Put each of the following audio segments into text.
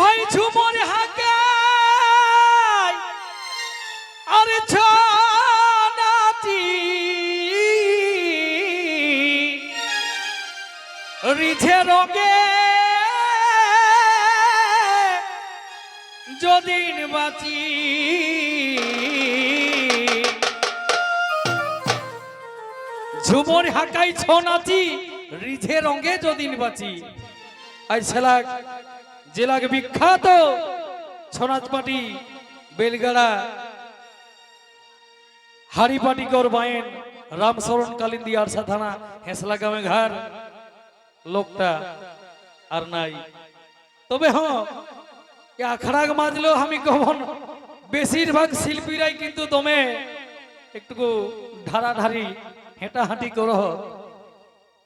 ভাই ঝুমর হাকাই আরে ছনাতি রিঝে রগে। যদিন বাঁচি। ঝুমর হাকাই ছনাচি রিঝে রঙে যদিন বাঁচি। আজ ছেলাক জেলাকে বিখ্যাত ছনাচপাটি বেলগাড়া, হাড়িপাটি গর বায়েন রামশরণ কালিন্দি আরসা থানা হেসলা গ্রামে ঘর লোকটা আর নাই। তবে হ্যাঁ মাজলেও আমি কখন বেশিরভাগ শিল্পীরাই কিন্তু দমে। একটু ধারাধারি, হেঁটাহাঁটি করো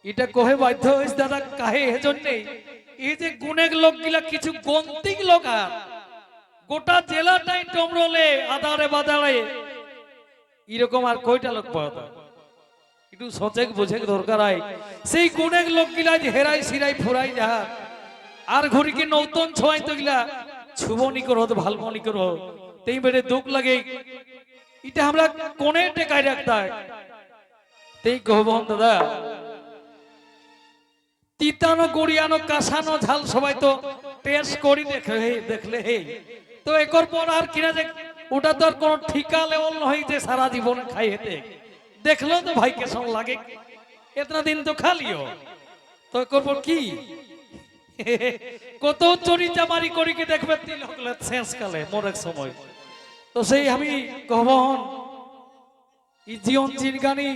এটা কহে বাধ্য হয়েছে দাদা, কাহে এজন্যে এই যে গুণেক লোকগুলা কিছু গন্তিক লোক আর। গোটা জেলাটাই টমরলে আদারে বাদারে। এরকম আর কয়টা লোক পাওয়া যায়? একটু সচেক বোঝেক দরকার হয়। সেই লোকগুলা যে হেরাই সিরাই ফুরাই যাহা আর ঘুরিকে নৌতন ছোঁয়াই তো গিলা ছুবনি করো, ভালমনি করো। তেই বেড়ে দুঃখ লাগে। এটা আমরা কোনে টেকাই রাখতাই। তেই কহবন দাদা তিতানো, গড়িয়ানো, কাঁসানো ঝাল সবাই তো টেস্ট করি দেখে, হে, দেখলে হে। তো একর পর আর কিনা যে ওটা তো আর কোনো ঠিকা লেভেল নয় যে সারা জীবন খাই হেতে দেখল তো ভাই কেসন লাগে। এতনা দিন তো খালিও। তো একর পর কি? কত চুরি চামারি করি কি দেখবে শেষ কালে মোর এক সময়। তো সেই আমি কহবন ই জীবন জিনগানি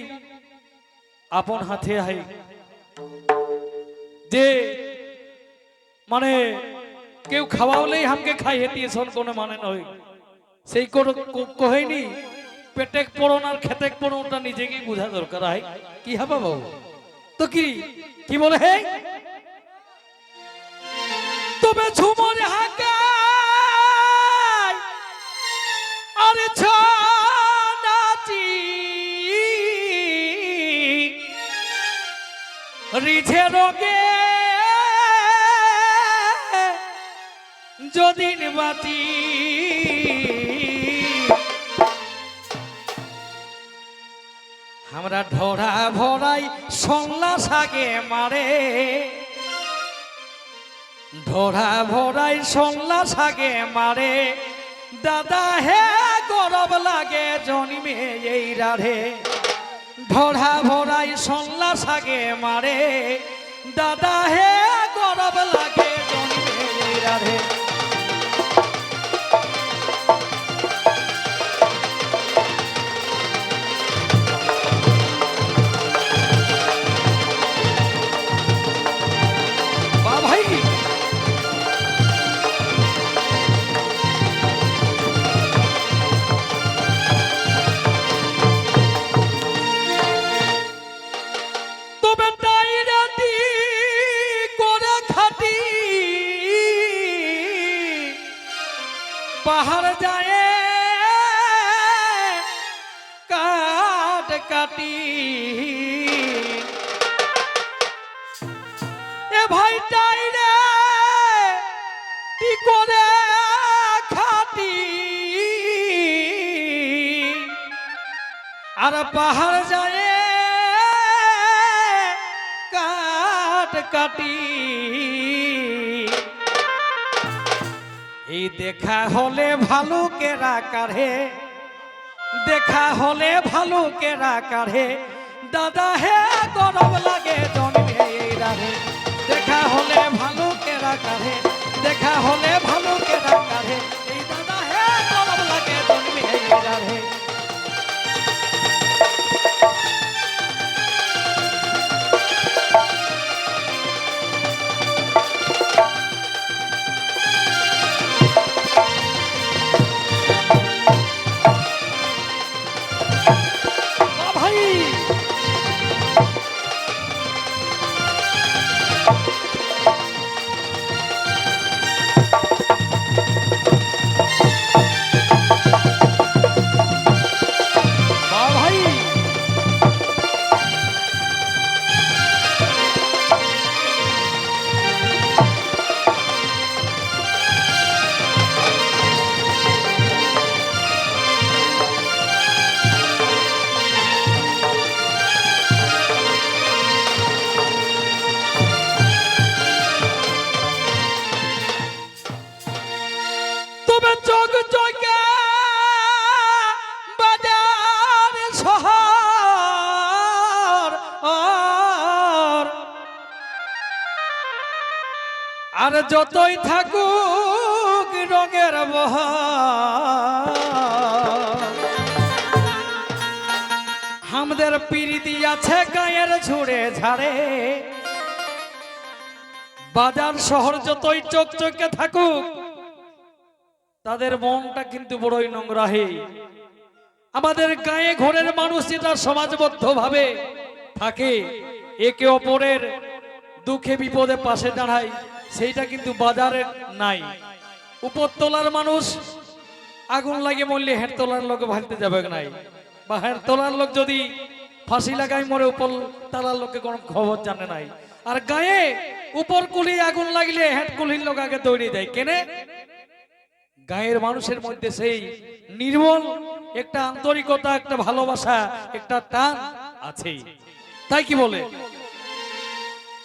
আপন হাতে আই যে মানে কেউ খাওয়ালেই হামকে খাই হেতিয়ে শোন, কোনো মানে নয়। সেই কোনো কহেনি, পেটেক পড়ন আর খেতেক পড়ন, ওটা নিজেকেই বোঝা দরকার। হয় কি হবে বাবু তো কি কি বলে? হে তবে ঝুমর হাকায় আরে ছনাচি রিঝে রোগে যদিন বাতি। আমরা ঢোড়া ভরাই সংলা সাগে মারে। ঢোড়া ভরাই সংলা সাগে মারে। দাদা হে, গরব লাগে জন্মে এই রাধে। ঢোড়া ভরাই সংলা সাগে মারে। দাদা হে, গরব লাগে জন্মে এই রাধে। পাহাড় যায় কাট কাটি। এই দেখা হলে ভালুকেরা কাঢ়ে দেখা হলে ভালুকেরা কাঢ়ে দাদা হে, গরম লাগে জন্মে এই রাধে দেখা হলে ভালুকেরা কাঢ়ে দেখা হলে ভালুকেরা কাঢ়ে এই দাদা হে, গরম লাগে জন্মে এই রাধে আর যতই থাকুক রঙের আমাদের পিরিতি আছে গায়ের ঝুড়ে ঝাড়ে। বাজার শহর যতই চোখ চোখে থাকুক, তাদের মনটা কিন্তু বড়ই নোংরাহে। আমাদের গায়ে ঘরের মানুষ যেটা সমাজবদ্ধ ভাবে থাকে, একে অপরের দুঃখে বিপদে পাশে দাঁড়ায়। সেইটা কিন্তু বাজারে নাই। উপরতলার মানুষ আগুন লাগে মরলে হেঁট তোলার লোক ভালতে যাবে নাই? বা হেঁট তোলার লোক যদি ফাঁসি লাগাই মরে উপর তালার লোকে কোনো খবর জানে নাই। আর গায়ে উপর কুলি আগুন লাগলে হেঁট কুলির লোক আগে দৌড়ে দেয়। কেনে? গায়ের মানুষের মধ্যে সেই নির্মল, একটা আন্তরিকতা, একটা ভালোবাসা, একটা টান আছে তাই কি বলে?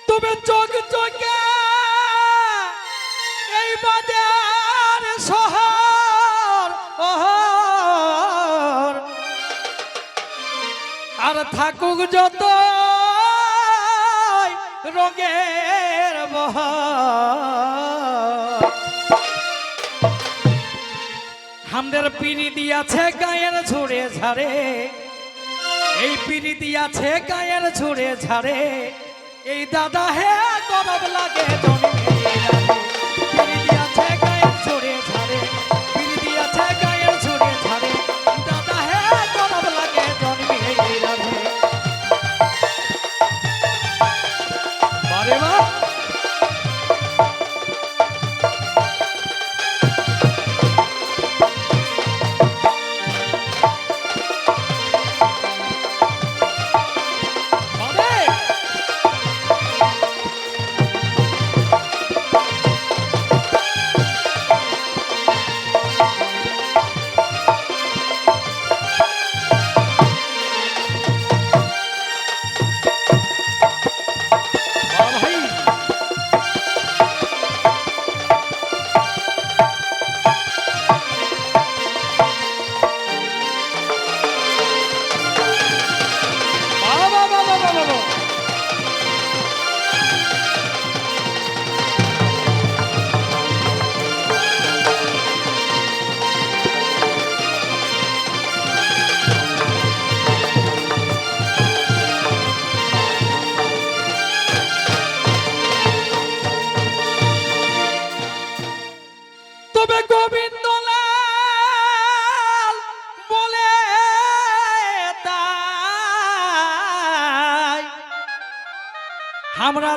তবে চোখ চোখে আর থাকুক যত রঙের বহার। আমাদের পিড়ি দিয়াছে গায়ের ঝুড়ে ঝাড়ে। এই পিড়ি দিয়াছে গায়ের ঝুড়ে ঝাড়ে। এই দাদা হে গরম লাগে পিড়ি দিয়াছে গায়ের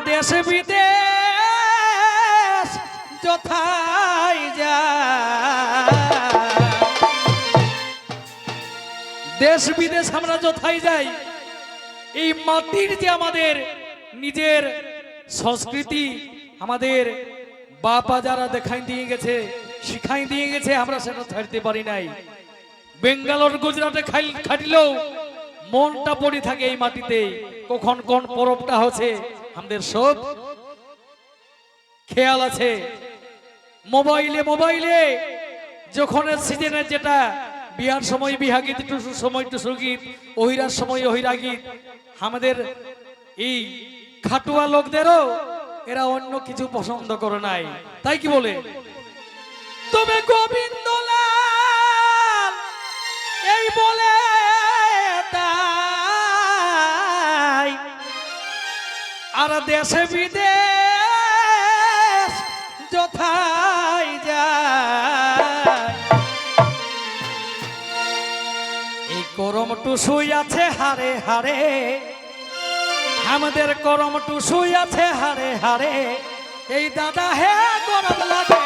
দেশ বিদেশ যথাই যায়। দেশ বিদেশ আমরা যথাই যাই। এই মাটির যে আমাদের নিজের সংস্কৃতি, আমাদের বাপা যারা দেখাই দিয়ে গেছে, শিখাই দিয়ে গেছে, আমরা সেটা ছাড়তে পারি নাই। বেঙ্গালোর, গুজরাটে খাটিলেও মনটা পড়ে থাকে এই মাটিতে। কখন কোন পরবটা হচ্ছে আমাদের সব খেয়াল আছে। মোবাইলে মোবাইলে যখন সিজনের যেটা বিয়ার সময় বিহা গীত, টুসুর সময় টুসু গীত ওহিরার সময় ওহিরা গীত, আমাদের এই খাটুয়া লোকদেরও এরা অন্য কিছু পছন্দ করে নাই। তাই কি বলে? তবে গোবিন্দলাল এই বলে আর দেশে বিদেশ যথাই এই করম টুসুই আছে হারে হারে, আমাদের করম টুসুই আছে হারে হারে। এই দাদা হে গরম লাগে